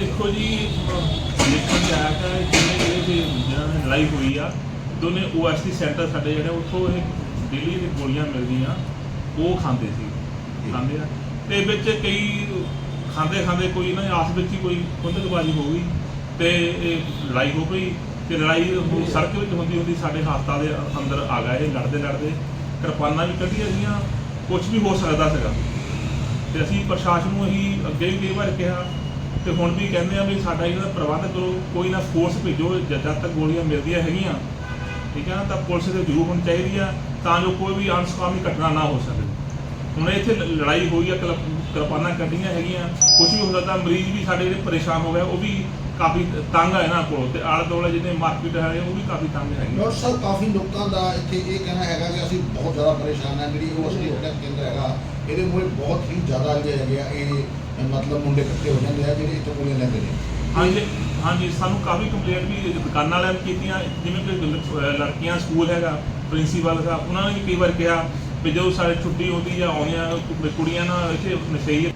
ਦੇਖੋ ਜੀ ਦੇਖਣ ਚ ਆਇਆ ਕਿ ਜਿਹੜੇ ਜਿਹੜੇ ਵੀ ਨੇ ਲੜਾਈ ਹੋਈ ਆ। ਦੋਨੇ ਓਐਸਟੀ ਸੈਂਟਰ ਸਾਡੇ ਜਿਹੜੇ ਉੱਥੋਂ ਇਹ ਦਿੱਲੀ ਦੀ ਗੋਲੀਆਂ ਮਿਲਦੀਆਂ ਉਹ ਖਾਂਦੇ ਸੀ। ਖਾਂਦੇ ਆ। ਤੇ ਵਿੱਚ ਕਈ ਖਾਂਦੇ ਖਾਂਦੇ ਕੋਈ ਨਾ ਆਸ ਵਿੱਚ ਹੀ ਕੋਈ ਖੁੰਦਕਬਾਜ਼ੀ ਹੋ ਗਈ ਤੇ ਇਹ ਲੜਾਈ ਹੋ ਗਈ ਤੇ ਲੜਾਈ ਉਹ ਸੜਕ ਵਿੱਚ ਹੁੰਦੀ ਹੁੰਦੀ ਸਾਡੇ ਹਸਪਤਾਲ ਦੇ ਅੰਦਰ ਆ ਗਿਆ ਇਹ ਲੜਦੇ ਲੜਦੇ ਕਿਰਪਾਨਾਂ ਵੀ ਕੱਢੀਆਂ ਗਈਆਂ ਕੁਝ ਵੀ ਹੋ ਸਕਦਾ ਸੀਗਾ। ਤੇ ਅਸੀਂ ਪ੍ਰਸ਼ਾਸਨ ਨੂੰ ਅਸੀਂ ਅੱਗੇ ਵੀ ਕਈ ਵਾਰ ਕਿਹਾ ਤੇ ਹੁਣ ਵੀ ਕਹਿੰਦੇ ਆ ਵੀ ਸਾਡਾ ਇਹਦਾ ਪ੍ਰਬੰਧ ਕਰੋ ਕੋਈ ਨਾ ਫੋਰਸ ਭੇਜੋ ਜਦ ਤੱਕ ਗੋਲੀਆਂ ਮਿਲਦੀਆਂ ਹੈਗੀਆਂ। ਠੀਕ ਹੈ ਨਾ ਤਾਂ ਪੁਲਿਸ ਦੇ ਜ਼ਰੂਰ ਹੋਣੀ ਚਾਹੀਦੀ ਆ ਤਾਂ ਜੋ ਕੋਈ ਵੀ ਅਨਸਕਾਮੀ ਘਟਨਾ ਨਾ ਹੋ ਸਕੇ। ਹੁਣ ਇੱਥੇ ਲੜਾਈ ਹੋਈ ਆ ਕਿਰਪ- ਕਿਰਪਾਨਾਂ ਕੱਢੀਆਂ ਹੈਗੀਆਂ ਕੁਝ ਵੀ ਹੋ ਸਕਦਾ ਮਰੀਜ਼ ਵੀ ਸਾਡੇ ਜਿਹੜੇ ਪਰੇਸ਼ਾਨ ਹੋ ਗਏ ਉਹ ਵੀ ਕਾਫੀ ਤੰਗ ਆ ਇਹਨਾਂ ਕੋਲ ਤੇ ਆਲੇ ਦੁਆਲੇ ਜਿਹਨੇ ਮਾਰਕੀਟ ਹੈ ਉਹ ਵੀ ਕਾਫੀ ਤੰਗ ਹੈਗੀ। ਡਾਕਟਰ ਸਾਹਿਬ ਕਾਫੀ ਲੋਕਾਂ ਦਾ ਇੱਥੇ ਇਹ ਕਹਿਣਾ ਹੈਗਾ ਕਿ ਅਸੀਂ ਬਹੁਤ ਜ਼ਿਆਦਾ ਪਰੇਸ਼ਾਨ ਹਾਂ ਜਿਹੜੀ ਉਹ ਅਸਲੀ ਕੇਂਦਰ ਹੈਗਾ ਇਹਦੇ ਮੂਹਰੇ ਬਹੁਤ ਹੀ ਜ਼ਿਆਦਾ ਜਿਹੜੇ ਹੈਗੇ ਆ ਇਹ ਮਤਲਬ ਮੁੰਡੇ ਇਕੱਠੇ ਹੋ ਜਾਂਦੇ ਆ, ਜਿਹੜੇ ਇੱਥੋਂ ਗੋਲੀਆਂ ਲੈਂਦੇ ਨੇ। ਹਾਂਜੀ ਹਾਂਜੀ, ਸਾਨੂੰ ਕਾਫੀ ਕੰਪਲੇਂਟ ਵੀ ਦੁਕਾਨਾਂ ਵਾਲਿਆਂ ਨੇ ਕੀਤੀਆਂ, ਜਿਵੇਂ ਕਿ ਲੜਕੀਆਂ ਸਕੂਲ ਹੈਗਾ ਪ੍ਰਿੰਸੀਪਲ ਸਾਹਿਬ ਉਹਨਾਂ ਨੇ ਵੀ ਕਈ ਵਾਰ ਕਿਹਾ ਵੀ ਜਦੋਂ ਸਾਡੇ ਛੁੱਟੀ ਹੁੰਦੀ ਜਾਂ ਆਉਂਦੀਆਂ ਕੁੜੀਆਂ ਨਾਲ ਇੱਥੇ ਨਸ਼ਈ